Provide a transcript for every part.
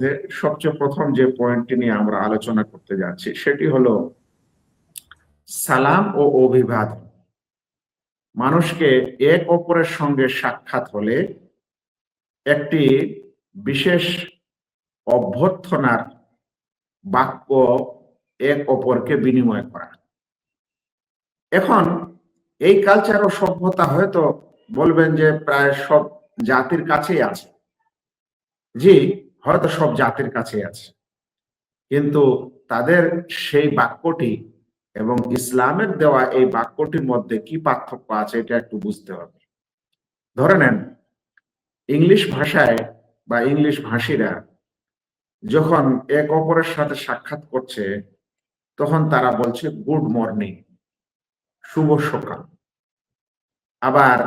মধ্যে সবচেয়ে প্রথম যে পয়েন্টটি নিয়ে আমরা আলোচনা করতে যাচ্ছি, সেটি হলো সালাম ও অভিবাদন। মানুষকে এক অপরের সঙ্গে সাক্ষাৎ হলে একটি বিশেষ অভ্যর্থনার বাক্য এক অপরকে বিনিময় করা। এখন এই কালচার ও সভ্যতা হয়তো বলবেন যে প্রায় সব জাতির কাছেই আছে। জি হয়তো সব জাতির কাছেই আছে। কিন্তু তাদের সেই বাক্যটি এবং ইসলামের দেওয়া এই বাক্যটির মধ্যে কি পার্থক্য আছে, এটা একটু বুঝতে হবে। ধরে নেন, ইংলিশ ভাষায় বা ইংলিশ ভাষীরা যখন এক অপরের সাথে সাক্ষাৎ করছে, তখন তারা বলছে, গুড মর্নিং, শুভ সকাল। আবার,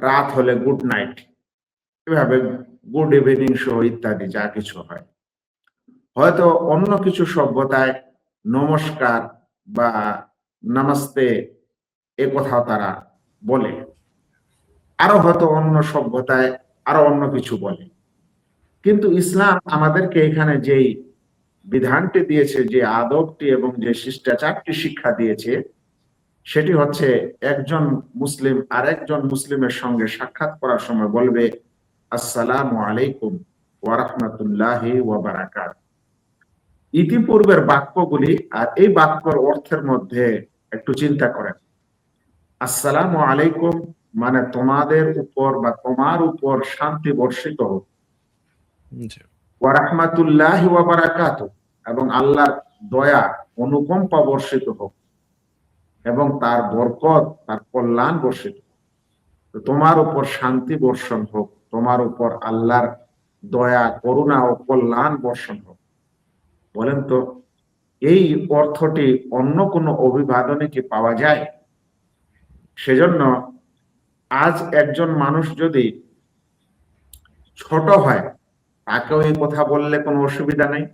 রাত হলে গুড নাইট। এভাবে গুড ইভিনিং সহ ইত্যাদি, যা কিছু হয়। হয়তো অন্য কিছু সভ্যতায় নমস্কার বা নামাস্তে এ কথাও তারা বলে। আরও হয়তো অন্য সভ্যতায় আরও অন্য কিছু বলে। কিন্তু ইসলাম আমাদেরকে এখানে যেই বিধানটি দিয়েছে, যে আদবটি এবং যে শিষ্টাচারটি শিক্ষা দিয়েছে, সেটি হচ্ছে একজন মুসলিম আর একজন মুসলিমের সঙ্গে সাক্ষাৎ করার সময় বলবে আসসালামু আলাইকুম ওয়ারহমতুল্লাহ ওয়াবারাকাত। ইতিপূর্বের বাক্যগুলি আর এই বাক্যর অর্থের মধ্যে একটু চিন্তা করেন। আসসালামু আলাইকুম মানে তোমাদের উপর বা তোমার উপর শান্তি বর্ষিত হোক। ওয়ারহমাতুল্লাহ ওয়াবারাকাত এবং আল্লাহর দয়া অনুকম্পা বর্ষিত হোক এবং তার বরকত তার কল্যাণ বর্ষিত তোমার উপর শান্তি বর্ষণ হোক। তোমার উপর আল্লাহর দয়া, করুণা ও কল্যাণ বর্ষণ হোক। বলেন তো, এই অর্থটি অন্য কোনো অভিবাদনে কি পাওয়া যায়? সেজন্য আজ একজন মানুষ যদি ছোট হয়, তাকেও এই কথা বললে কোনো অসুবিধা নেই।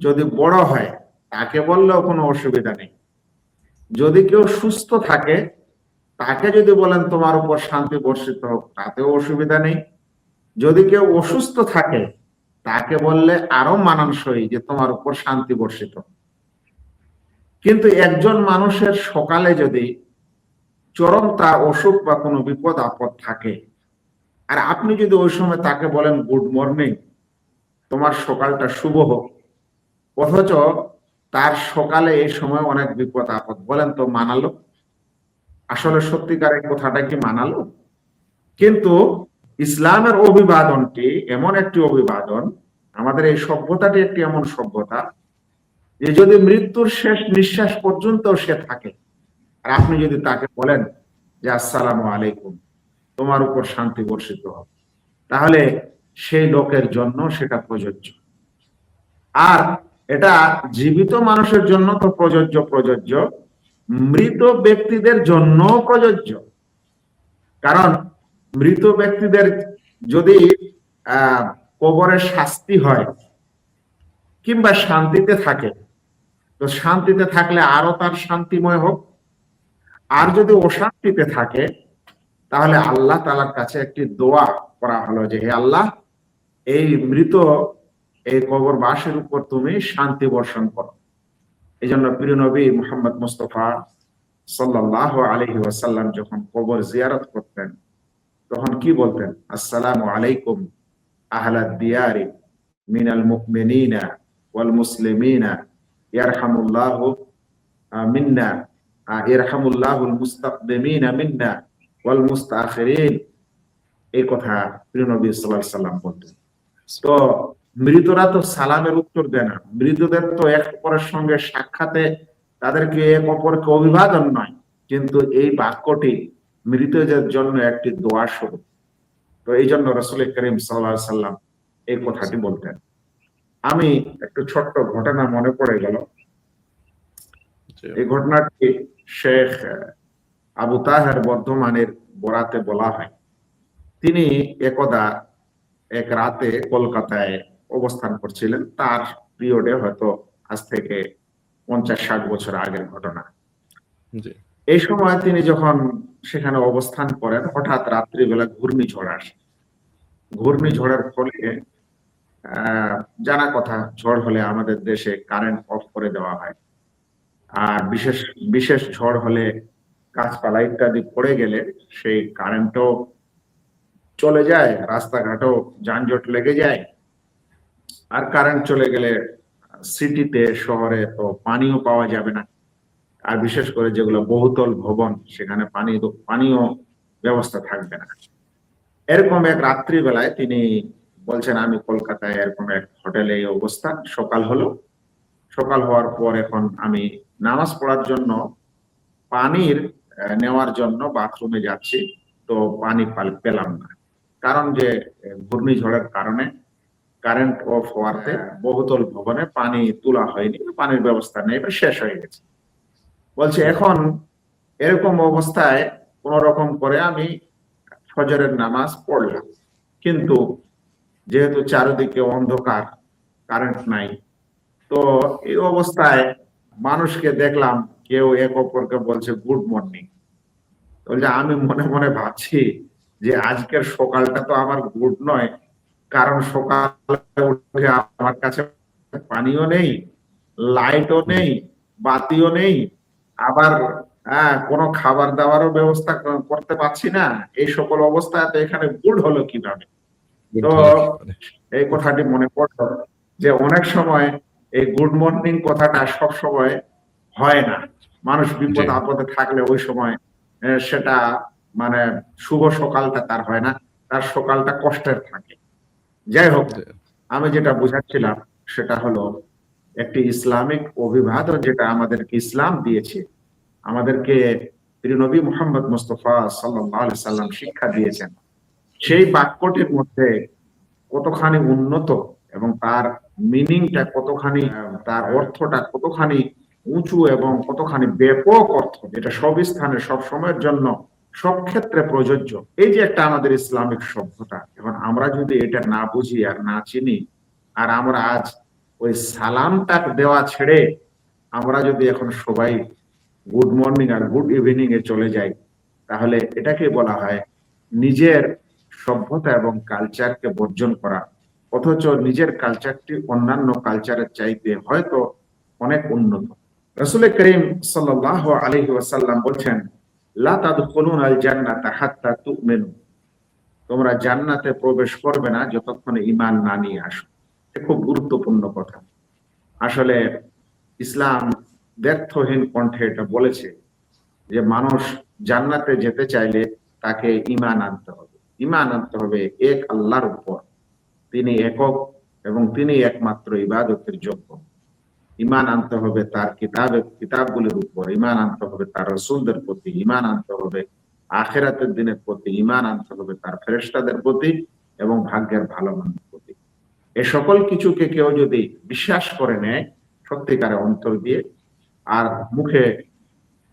যদি বড় হয়, তাকে বললেও কোনো অসুবিধা নেই। যদি কেউ সুস্থ থাকে তাকে যদি বলেন তোমার উপর শান্তি বর্ষিত হোক, তাতেও অসুবিধা নেই। যদি কেউ অসুস্থ থাকে, তাকে বললে আরও মানানসই যে তোমার উপর শান্তি বর্ষিত কিন্তু একজন মানুষের সকালে যদি চরম তার অসুখ বা কোনো বিপদ, আপদ থাকে, আর আপনি যদি ওই সময় তাকে বলেন, গুড মর্নিং, তোমার সকালটা শুভ হোক। অথচ তার সকালে এই সময় অনেক বিপদ, আপদ, বলেন তো মানালো। আসলে সত্যিকারের কথাটা কি মানালো? কিন্তু ইসলামের অভিবাদনটি এমন একটি অভিবাদন, আমাদের এই সভ্যতাটি একটি এমন সভ্যতা যে যদি মৃত্যুর শেষ নিঃশ্বাস পর্যন্ত সে থাকে, আর আপনি যদি তাকে বলেন যে আসসালাম আলাইকুম, তোমার উপর শান্তি বর্ষিত হবে, তাহলে সেই লোকের জন্য সেটা প্রযোজ্য। আর এটা জীবিত মানুষের জন্য তো প্রযোজ্য প্রযোজ্য মৃত ব্যক্তিদের জন্য প্রযোজ্য। কারণ মৃত ব্যক্তিদের যদি কবরের শাস্তি হয় কিংবা শান্তিতে থাকে, তো শান্তিতে থাকলে আরও তার শান্তিময় হোক। আর যদি অশান্তিতে থাকে, তাহলে আল্লাহ তালার কাছে একটি দোয়া করা হলো যে, হে আল্লাহ, এই মৃত, এই কবর বাসের উপর তুমি শান্তি বর্ষণ করো। এই জন্য প্রিয় নবী মোহাম্মদ মুস্তফা সাল্লাহ আলহি ওয়াসাল্লাম যখন কবর জিয়ারত করতেন, তখন কি বলতেন? আসসালাম আলাইকুম আহলাদ মিনাল মুকমিনিনা ওয়াল মুসলিমিনা, ইয়ারহামুল্লাহ মিন্না ইরহামুল্লাহুল মুস্তাকদিমিনা মিন্না ওয়াল মুস্তাখিরিন। এই কথা প্রিয় নবী সাল্লাল্লাহু সাল্লাম বলতেন। তো মৃতরা তো সালামের উত্তর দেয় না। মৃতদের তো এক অপরের সঙ্গে সাক্ষাতে তাদেরকে এক অপরকে অভিবাদন নয়। কিন্তু এই বাক্যটি মৃতদের জন্য একটি দোয়া স্বরূপ। তো এই জন্য রসুল করিম সাল্লাহ সাল্লাম এই কথাটি বলতেন। আমি একটু ছোট্ট ঘটনা মনে পড়ে গেল। এই ঘটনাটি শেখ আবু তাহের বর্ধমানের বরাতে বলা হয়। তিনি একদা এক রাতে কলকাতায় অবস্থান করছিলেন তার পিরিয়ডে হয়তো আজ থেকে পঞ্চাশ ষাট বছর আগের ঘটনা। এই সময় তিনি যখন সেখানে অবস্থান করেন হঠাৎ রাত্রিবেলা ঘূর্ণিঝড় আসে। ঘূর্ণিঝড়ের ফলে আহ জানা কথা ঝড় হলে আমাদের দেশে কারেন্ট অফ করে দেওয়া হয়। আর বিশেষ বিশেষ ঝড় হলে গাছপালা ইত্যাদি পড়ে গেলে সেই কারেন্টও চলে যায় রাস্তাঘাটও যানজট লেগে যায়। আর কারেন্ট চলে গেলে সিটিতে শহরে তো পানিও পাওয়া যাবে না। আর বিশেষ করে যেগুলো বহুতল ভবন, সেখানে পানি পানীয় ব্যবস্থা থাকবে না। এরকম এক রাত্রিবেলায় তিনি বলছেন, আমি কলকাতায় এরকম এক হোটেলে এই সকাল হলো। সকাল হওয়ার পর এখন আমি নামাজ পড়ার জন্য, পানির নেওয়ার জন্য বাথরুমে যাচ্ছি। তো পানি পেলাম না। কারণ যে, ঘূর্ণিঝড়ের কারণে কারেন্ট অফ হওয়াতে বহুতল ভবনে পানি তোলা হয়নি পানির ব্যবস্থা নেই এটা শেষ হয়ে গেছে। বলছে এখন এরকম অবস্থায় কোন রকম করে আমি ফজরের নামাজ পড়লাম। কিন্তু যেহেতু চারিদিকে অন্ধকার কারেন্ট নাই তো এই অবস্থায় মানুষকে দেখলাম কেউ এক অপরকে বলছে গুড মর্নিং বলছে আমি মনে মনে ভাবছি যে আজকের সকালটা তো আমার গুড নয় কারণ সকালে উঠে আমার কাছে পানিও নেই লাইটও নেই বাতিও নেই। আবার হ্যাঁ কোনো খাবার দাবারও ব্যবস্থা করতে পারছি না। এই সকল অবস্থায় তো এখানে গুড হলো কীভাবে? তো এই কথাটি মনে পড়ল যে অনেক সময় এই গুড মর্নিং কথাটা সব সময় হয় না। মানুষ বিপদ আপদে থাকলে ওই সময় সেটা মানে শুভ সকালটা তার হয় না। তার সকালটা কষ্টের থাকে। যাই হোক আমি যেটা বুঝাচ্ছিলাম সেটা হলো একটি ইসলামিক অভিবাদন যেটা আমাদেরকে ইসলাম দিয়েছে আমাদেরকে নবী মোহাম্মদ মুস্তফা সাল্লাহ সাল্লাম শিক্ষা দিয়েছেন। সেই বাক্যটির মধ্যে কতখানি উন্নত এবং তার মিনিংটা কতখানি তার অর্থটা কতখানি উঁচু এবং কতখানি ব্যাপক অর্থ যেটা সব স্থানে সব সময়ের জন্য সব ক্ষেত্রে প্রযোজ্য। এই যে একটা আমাদের ইসলামিক সভ্যতা এবং আমরা যদি এটা না বুঝি আর না চিনি, আর আমরা আজ ওই সালামটা দেওয়া ছেড়ে আমরা যদি এখন সবাই গুড মর্নিং আর গুড ইভিনিং এ চলে যাই, তাহলে এটাকে বলা হয় নিজের সভ্যতা এবং কালচারকে বর্জন করা। অথচ নিজের কালচারটি অন্যান্য কালচারের চাইতে হয়তো অনেক উন্নত। রসুল করিম সাল্লাহ আলহি ওয়াসাল্লাম বলছেন তোমরা জান্নাতে প্রবেশ করবে না যতক্ষণে ইমান না নিয়ে আসো। খুব গুরুত্বপূর্ণ কথা। আসলে ইসলাম ব্যর্থহীন কণ্ঠে এটা বলেছে যে, মানুষ জান্নাতে যেতে চাইলে তাকে ইমান আনতে হবে। ইমান আনতে হবে এক আল্লাহর উপর। তিনি একক এবং তিনি একমাত্র ইবাদতের যোগ্য। ইমান আনতে হবে তার কিতাবের কিতাবগুলির উপর। ইমান আনতে হবে তার রসুলদের প্রতি, ইমান আনতে হবে আখেরাতের দিনের প্রতি, ইমান আনতে হবে তার ফেরেস্তাদের প্রতি এবং ভাগ্যের ভালো মানুষের প্রতি। এ সকল কিছুকে কেউ যদি বিশ্বাস করে নেয় সত্যিকারে অন্তর দিয়ে, আর মুখে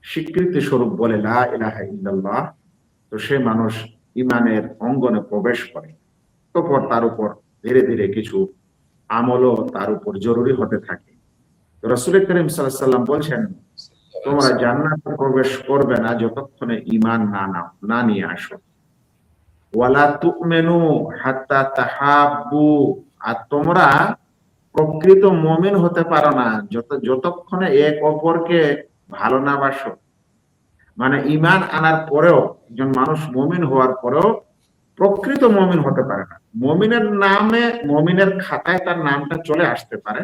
স্বীকৃতি স্বরূপ বলে লা ইলাহা ইল্লাল্লাহ, তো সে মানুষ ইমানের অঙ্গনে প্রবেশ করে। তখন তার উপর ধীরে ধীরে কিছু আমলও তার উপর জরুরি হতে থাকে। রসুল করিম সাল্লাম বলছেন তোমরা জান্নাতে প্রবেশ করবে না যতক্ষণে ইমান না নাও না নিয়ে আসো। ওয়ালা তুমেনু হাত্তা তাহাব্বু। আর তোমরা প্রকৃত মমিন হতে পারো না যত যতক্ষণে এক অপরকে ভালো না বাসো। মানে ইমান আনার পরেও একজন মানুষ মমিন হওয়ার পরেও প্রকৃত মমিন হতে পারে না। মমিনের নামে মমিনের খাতায় তার নামটা চলে আসতে পারে।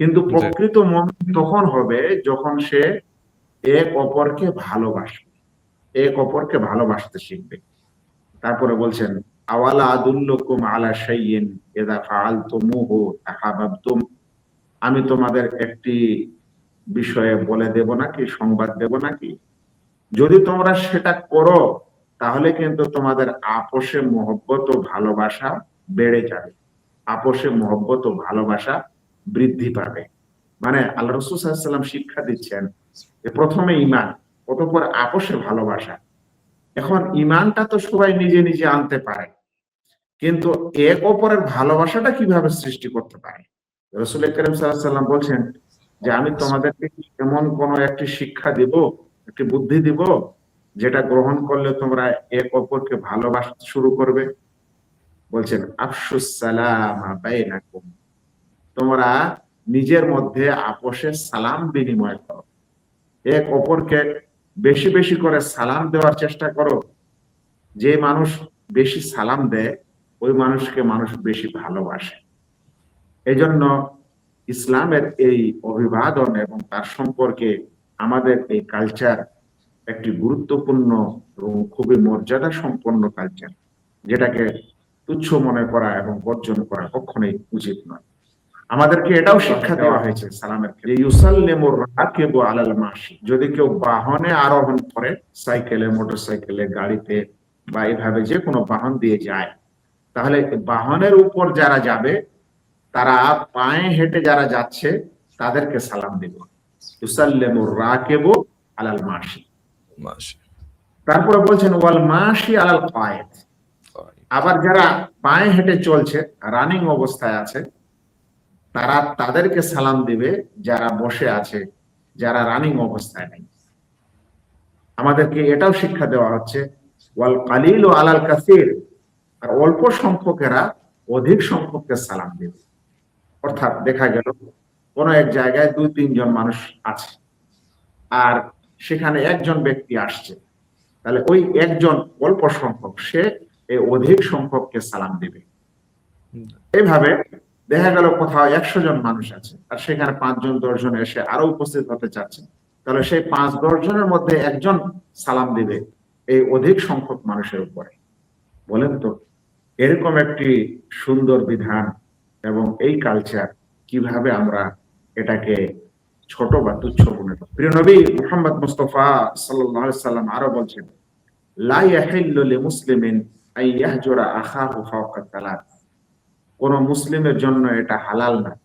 কিন্তু প্রকৃত মমিন তখন হবে যখন সে এক অপরকে ভালোবাসবে। এক অপরকে ভালোবাসতে শিখবে। তারপরে বলছেন আওয়ালা আদুল্লকুম আলা শাইয়িন ইযা ফাআলতুমুহু তাহাবাবতুম? আমি তোমাদের একটি বিষয়ে বলে দেব নাকি সংবাদ দেব নাকি যদি তোমরা সেটা করো তাহলে কিন্তু তোমাদের আপোষে মহব্বত ও ভালোবাসা বেড়ে যাবে। আপোষে মহব্বত ও ভালোবাসা বৃদ্ধি পাবে। মানে আল্লাহ রসুল শিক্ষা দিচ্ছেন প্রথমে ইমান অতপর আপোষে ভালোবাসা। এখন ইমানটা তো সবাই নিজে নিজে আনতে পারে। কিন্তু এক অপরের ভালোবাসাটা কীভাবে সৃষ্টি করতে পারে? রসুল করিম সাল্লাম বলছেন যে, আমি তোমাদেরকে এমন কোন একটি শিক্ষা দিব, একটি বুদ্ধি দিব, যেটা গ্রহণ করলে তোমরা এক অপরকে ভালোবাসতে শুরু করবে? বলছেন, আফসুস সালাম তোমরা নিজের মধ্যে আপোষে সালাম বিনিময় করো। এক অপরকে বেশি বেশি করে সালাম দেওয়ার চেষ্টা করো। যে মানুষ বেশি সালাম দেয়, ওই মানুষকে মানুষ বেশি ভালোবাসে। এজন্য ইসলামের এই অভিবাদন এবং তার সম্পর্কে আমাদের এই কালচার একটি গুরুত্বপূর্ণ এবং খুবই মর্যাদা সম্পন্ন কালচার যেটাকে তুচ্ছ মনে করা এবং বর্জন করা কখনোই উচিত নয়। আমাদেরকে এটাও শিক্ষা দেওয়া হয়েছে সালামের ক্ষেত্রে। ইউসাল্লেমুর রাকিবু আলাল মাসি যদি কেউ বাহনে আরোহণ করে সাইকেলে মোটরসাইকেলে গাড়িতে বা এভাবে যে কোনো বাহন দিয়ে যায় তাহলে বাহনের উপর যারা যাবে তারা পায়ে হেঁটে যারা যাচ্ছে তাদেরকে সালাম দিব। ইউসাল্লেমুর রাকিবু আলাল মাসি তারপরে বলছেন ওয়াল মাসি আলাল কায়েদ আবার যারা পায়ে হেঁটে চলছে রানিং অবস্থায় আছে তারা তাদেরকে সালাম দিবে যারা বসে আছে যারা রানিং অবস্থায় নেই। আমাদেরকে এটাও শিক্ষা দেওয়া হচ্ছে ওয়াল কালিল ও আলাল কাসির আর অল্প সংখ্যকেরা অধিক সংখ্যককে সালাম দেবে। অর্থাৎ দেখা গেল কোন এক জায়গায় দুই তিনজন মানুষ আছে আর সেখানে একজন ব্যক্তি আসছে। তাহলে ওই একজন অল্প সংখ্যক সে এই অধিক সংখ্যককে সালাম দেবে। এইভাবে দেখা গেল কোথাও একশো জন মানুষ আছে, আর সেখানে পাঁচজন, দশজন এসে আরও উপস্থিত হতে চাচ্ছে। তাহলে সেই পাঁচ দশ জনের মধ্যে একজন সালাম দিবে, এই অধিক সংখ্যক মানুষের উপরে। বলেন তো, এরকম একটি সুন্দর বিধান এবং এই কালচার কীভাবে আমরা এটাকে ছোট বা তুচ্ছ মনে করি। প্রিয় নবী মুহাম্মদ মুস্তফা সাল্লাল্লাহু সাল্লাম আরও বলছেন, লা ইয়াহিল্লু লিমুসলিমিন আন ইয়াহজুরা আখাহু ফাওকা তালাত কোন মুসলিমের জন্য এটা হালাল না।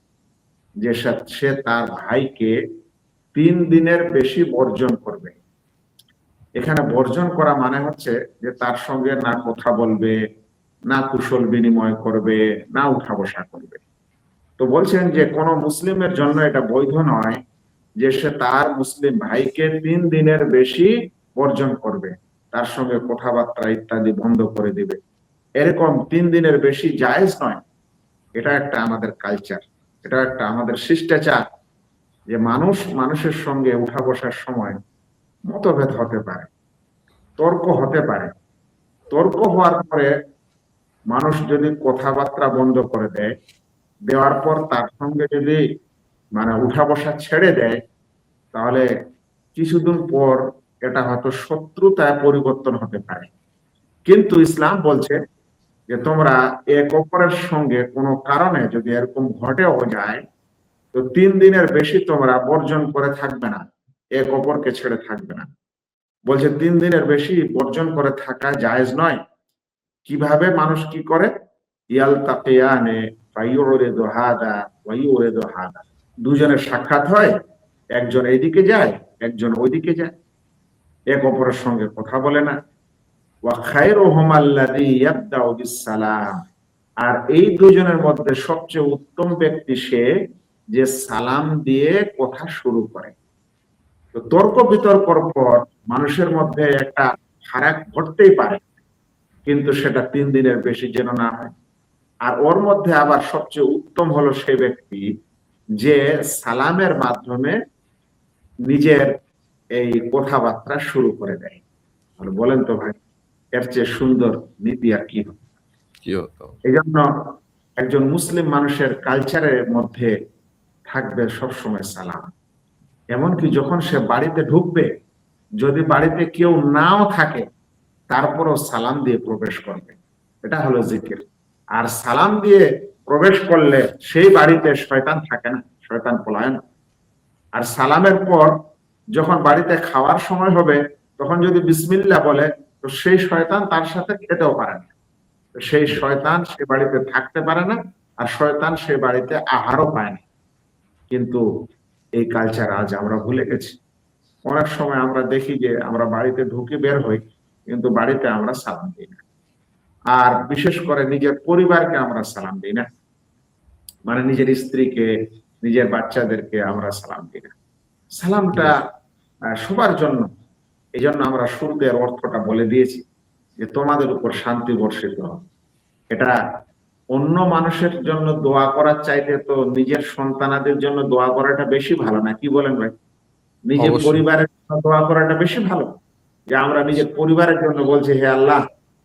যে সে- তার ভাইকে তিন দিনের বেশি বর্জন করবে। এখানে বর্জন করা মানে হচ্ছে যে তার সঙ্গে না কথা বলবে, না কুশল বিনিময় করবে, না উঠা বসা করবে। তো বলছেন যে কোন মুসলিমের জন্য এটা বৈধ নয় যে সে তার মুসলিম ভাইকে তিন দিনের বেশি বর্জন করবে, তার সঙ্গে কথাবার্তা ইত্যাদি বন্ধ করে দিবে। এরকম তিন দিনের বেশি জায়েজ নয়। এটা একটা আমাদের কালচার এটা একটা আমাদের শিষ্টাচার যে মানুষ মানুষের সঙ্গে উঠা বসার সময় মতভেদ হতে পারে, তর্ক হতে পারে। তর্ক হওয়ার পরে মানুষ যদি কথাবার্তা বন্ধ করে দেয়, দেওয়ার পর তার সঙ্গে যদি মানে উঠা বসা ছেড়ে দেয়, তাহলে কিছুদিন পর এটা হয়তো শত্রুতায় পরিবর্তন হতে পারে। কিন্তু ইসলাম বলছে যে তোমরা এক অপরের সঙ্গে কোনো কারণে যদি এরকম ঘটেও যায়, তো তিন দিনের বেশি তোমরা বর্জন করে থাকবে না, এক অপরকে ছেড়ে থাকবে না। বলছে, তিন দিনের বেশি বর্জন করে থাকা জায়েজ নয়। কীভাবে মানুষ কি করে? ইয়াল তাকিয়ানে হাদা হাদা। দুজনের সাক্ষাৎ হয়, একজন এইদিকে যায়, একজন ওইদিকে যায়। এক অপরের সঙ্গে কথা বলে না। আর এই দুজনের মধ্যে সবচেয়ে উত্তম ব্যক্তি সে যে সালাম দিয়ে কথা শুরু করে। তো তর্ক বিতর্কর পর মানুষের মধ্যে একটা ফারাক ঘটতেই পারে, কিন্তু সেটা তিন দিনের বেশি যেন না হয়। আর ওর মধ্যে আবার সবচেয়ে উত্তম হলো সে ব্যক্তি যে সালামের মাধ্যমে নিজের এই কথাবার্তা শুরু করে দেয়। বলেন তো ভাই। এর চেয়ে সুন্দর নীতি আর কি এই জন্য একজন মুসলিম মানুষের কালচারের মধ্যে থাকবে সবসময় সালাম। এমনকি যখন সে বাড়িতে ঢুকবে যদি বাড়িতে কেউ নাও থাকে তারপরও সালাম দিয়ে প্রবেশ করবে। এটা হলো জিকির। আর সালাম দিয়ে প্রবেশ করলে সেই বাড়িতে শয়তান থাকে না শয়তান পলায়ন। আর সালামের পর যখন বাড়িতে খাওয়ার সময় হবে তখন যদি বিসমিল্লা বলে তো সেই শয়তান তার সাথে খেতেও পারে না। সেই শয়তান সে বাড়িতে থাকতে পারে না আর শয়তান সে বাড়িতে আহারও পায় না। কিন্তু এই কালচার আজ আমরা ভুলে গেছি। অনেক সময় আমরা দেখি যে আমরা বাড়িতে ঢুকে বের হই, কিন্তু বাড়িতে আমরা সালাম দিই না। আর বিশেষ করে নিজের পরিবারকে আমরা সালাম দিই না। মানে নিজের স্ত্রীকে, নিজের বাচ্চাদেরকে আমরা সালাম দিই না। সালামটা সবার জন্য। এই জন্য আমরা শুরুতে অর্থটা বলে দিয়েছি যে তোমাদের উপর শান্তি বর্ষিত। এটা অন্য মানুষের জন্য দোয়া করার চাইতে তো নিজের সন্তানাদের জন্য দোয়া করাটা বেশি ভালো না। কি বলেন ভাই? নিজের পরিবারের জন্য দোয়া করাটা বেশি ভালো। যে আমরা নিজের পরিবারের জন্য বলছি হে আল্লাহ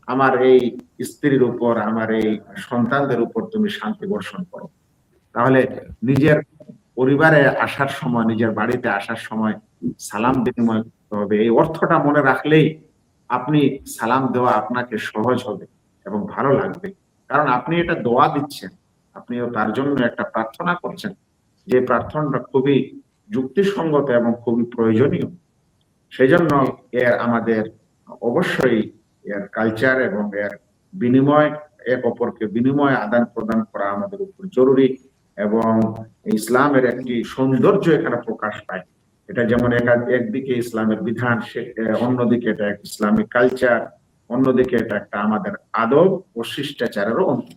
আমার এই স্ত্রীর উপর আমার এই সন্তানদের উপর তুমি শান্তি বর্ষণ করো। তাহলে নিজের পরিবারে আসার সময় নিজের বাড়িতে আসার সময় সালাম বিনিময় হবে এই অর্থটা মনে রাখলেই আপনি সালাম দেওয়া আপনাকে সহজ হবে এবং ভালো লাগবে। কারণ আপনি এটা দোয়া দিচ্ছেন, আপনিও তার জন্য একটা প্রার্থনা করছেন। যে প্রার্থনাটা খুবই যুক্তিসঙ্গত এবং খুবই প্রয়োজনীয়। সেই জন্য এর আমাদের অবশ্যই এর কালচার এবং এর বিনিময়, এক অপরকে বিনিময় আদান প্রদান করা আমাদের উপর জরুরি এবং ইসলামের একটি সৌন্দর্য এখানে প্রকাশ পায়। এটা যেমন একা- একদিকে ইসলামের বিধান অন্যদিকে এটা ইসলামিক কালচার অন্যদিকে এটা একটা আমাদের আদব ও শিষ্টাচারেরও অংশ